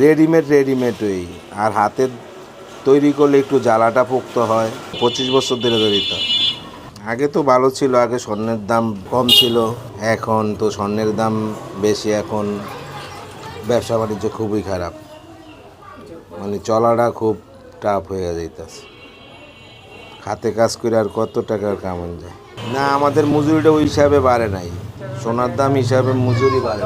Readymade readymade ওই আর হাতে তৈরি করলে একটু জ্বালাটা পোক্ত হয়। পঁচিশ বছর ধরে তৈরি তো আগে তো ভালো ছিল, আগে স্বর্ণের দাম কম ছিল। এখন তো স্বর্ণের দাম বেশি, এখন ব্যবসা বাণিজ্য খুবই খারাপ। মানে চলাটা খুব টাফ হয়ে যাইতেছে। হাতে কাজ করে আর কত টাকার কামান যায়? না, আমাদের মজুরিটা ওই হিসাবে বাড়ে নাই। সোনার দাম হিসাবে মজুরি বাড়ে।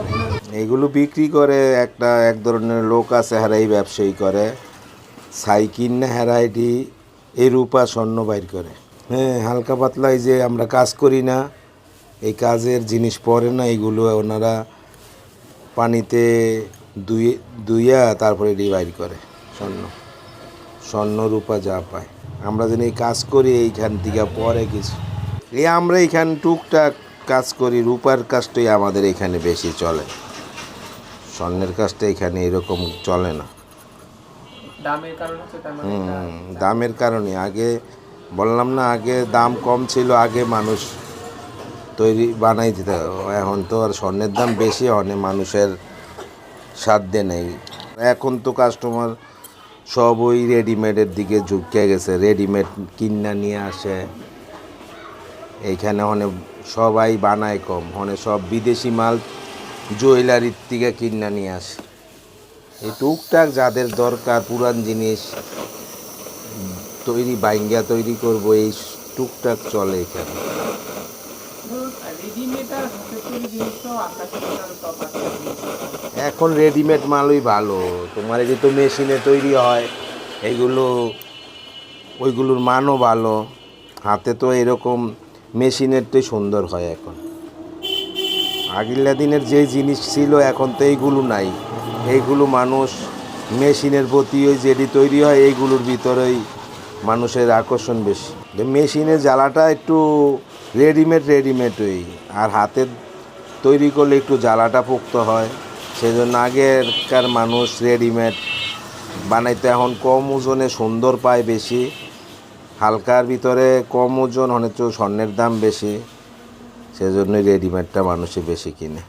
এগুলো বিক্রি করে একটা, এক ধরনের লোক আছে, হারাই ব্যবসায়ী করে। সাইকিন না হেরাইটি এই রূপা স্বর্ণ বাইর করে। হ্যাঁ হালকা পাতলা এই যে আমরা কাজ করি না, এই কাজের জিনিস পরে না, এগুলো ওনারা পানিতে দুই, দুইয়া তারপরে বাইর করে স্বর্ণ। স্বর্ণ, রূপা যা পায়। আমরা যেন এই কাজ করি, এইখান থেকে পরে কিছু। এই আমরা এইখান টুকটাক কাজ করি রূপার কাজটাই আমাদের এখানে বেশি চলে। স্বর্ণের কাজটা এখানে এরকম চলে না। দামের কারণ মানে এটা- হুম, দামের কারণে। আগে বললাম না আগে দাম কম ছিল আগে মানুষ তৈরি বানাই দিত। এখন তো আর স্বর্ণের দাম বেশি অনেক মানুষের সাধ্যে নেই। এখন তো কাস্টমার সব ওই রেডিমেডের দিকে ঝুঁকে গেছে। রেডিমেড কিনা নিয়ে আসে। এইখানে অনেক সবাই বানায় কম। অনেক সব বিদেশি মাল জুয়েলারির থেকে কিনা নিয়ে আসে। এই টুকটাক যাদের দরকার পুরান জিনিস তৈরি, বাইঙ্গা তৈরি করব, এই টুকটাক চলে এখানে। এখন রেডিমেড মালই ভালো। তোমার এই তো মেশিনে তৈরি হয় এগুলো ওইগুলোর মানও ভালো। হাতে তো এরকম মেশিনেরটাই সুন্দর হয় এখন। আগিলা দিনের যে জিনিস ছিল, এখন তো এইগুলো নাই। এইগুলো মানুষ মেশিনের প্রতি ওই যেটি তৈরি হয়, এইগুলোর ভিতরেই মানুষের আকর্ষণ বেশি। যে মেশিনের জ্বালাটা একটু রেডিমেড রেডিমেড ওই। আর হাতে তৈরি করলে একটু জ্বালাটা পোক্ত হয়। সেজন্য আগেরকার মানুষ রেডিমেড বানাইতে এখন কম ওজনে সুন্দর পায় বেশি। হালকার ভিতরে কম ওজন অনেক স্বর্ণের দাম বেশি সেজন্যই রেডিমেডটা মানুষে বেশি কিনে।